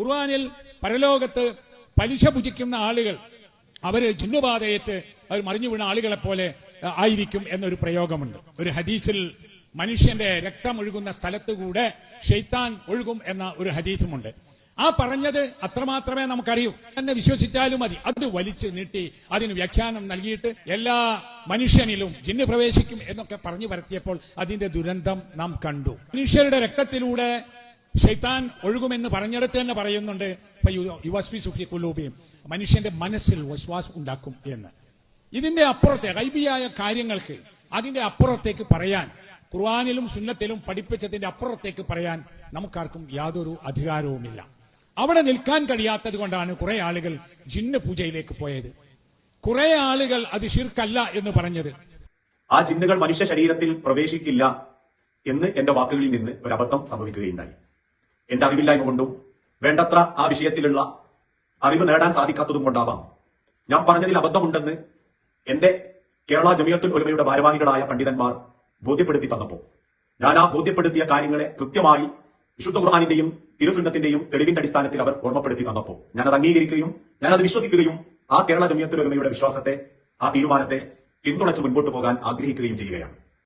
ഖുർആനിൽ പരലോകത്ത് പലിശ ഭുജിക്കുന്ന ആളുകൾ അവർ ജിന്നുബാധയേറ്റ് അവർ മറിഞ്ഞു വീണ ആളുകളെ പോലെ ആയിരിക്കും എന്നൊരു പ്രയോഗമുണ്ട്. ഒരു ഹദീസിൽ മനുഷ്യന്റെ രക്തം ഒഴുകുന്ന സ്ഥലത്ത് കൂടെ ഷെയ്ത്താൻ ഒഴുകും എന്ന ഒരു ഹദീസുമുണ്ട്. ആ പറഞ്ഞത് അത്രമാത്രമേ നമുക്കറിയൂ. എന്നെ വിശ്വസിച്ചാലും മതി. അത് വലിച്ചു നീട്ടി അതിന് വ്യാഖ്യാനം നൽകിയിട്ട് എല്ലാ മനുഷ്യനിലും ജിന്ന് പ്രവേശിക്കും എന്നൊക്കെ പറഞ്ഞു പരത്തിയപ്പോൾ അതിന്റെ ദുരന്തം നാം കണ്ടു. മനുഷ്യരുടെ രക്തത്തിലൂടെ ഷെയ്ത്താൻ ഒഴുകുമെന്ന് പറഞ്ഞെടുത്ത് തന്നെ പറയുന്നുണ്ട് ഇപ്പൊ സുഖി കുലൂബിയും. മനുഷ്യന്റെ മനസ്സിൽ വിശ്വാസം ഉണ്ടാക്കും എന്ന്. ഇതിന്റെ അപ്പുറത്തെ ഐബിയായ കാര്യങ്ങൾക്ക് അതിന്റെ അപ്പുറത്തേക്ക് പറയാൻ ഖുർആാനിലും സുന്നത്തിലും പഠിപ്പിച്ചതിന്റെ അപ്പുറത്തേക്ക് പറയാൻ നമുക്കാർക്കും യാതൊരു അധികാരവുമില്ല. അവിടെ നിൽക്കാൻ കഴിയാത്തത് കൊണ്ടാണ് കുറെ ആളുകൾ ജിന്ന് പൂജയിലേക്ക് പോയത്. കുറെ ആളുകൾ അത് ശിർക്കല്ല എന്ന് പറഞ്ഞത്. ആ ജിന്നുകൾ മനുഷ്യ ശരീരത്തിൽ പ്രവേശിക്കില്ല എന്ന് എന്റെ വാക്കുകളിൽ നിന്ന് ഒരു അബദ്ധം സംഭവിക്കുകയുണ്ടായി. എന്റെ അറിവില്ലായ്മ കൊണ്ടും വേണ്ടത്ര ആ വിഷയത്തിലുള്ള അറിവ് നേടാൻ സാധിക്കാത്തതും കൊണ്ടാവാം. ഞാൻ പറഞ്ഞതിൽ അബദ്ധമുണ്ടെന്ന് എന്റെ കേരള ജമിയത്തുൽ ഒരുമയുടെ ഭാരവാഹികളായ പണ്ഡിതന്മാർ ബോധ്യപ്പെടുത്തി തന്നപ്പോൾ ഞാൻ ആ ബോധ്യപ്പെടുത്തിയ കാര്യങ്ങളെ കൃത്യമായി വിശുദ്ധ ഖുർആാനിന്റെയും തിരുസുന്നത്തിന്റെയും തെളിവിന്റെ അടിസ്ഥാനത്തിൽ അവർ ഓർമ്മപ്പെടുത്തി തന്നപ്പോൾ ഞാനത് അംഗീകരിക്കുകയും ഞാനത് വിശ്വസിക്കുകയും ആ കേരള ജമിയത്തുൽ ഒരുമയുടെ വിശ്വാസത്തെ ആ തീരുമാനത്തെ പിന്തുണച്ച് മുൻപോട്ട് പോകാൻ ആഗ്രഹിക്കുകയും ചെയ്യുകയാണ്.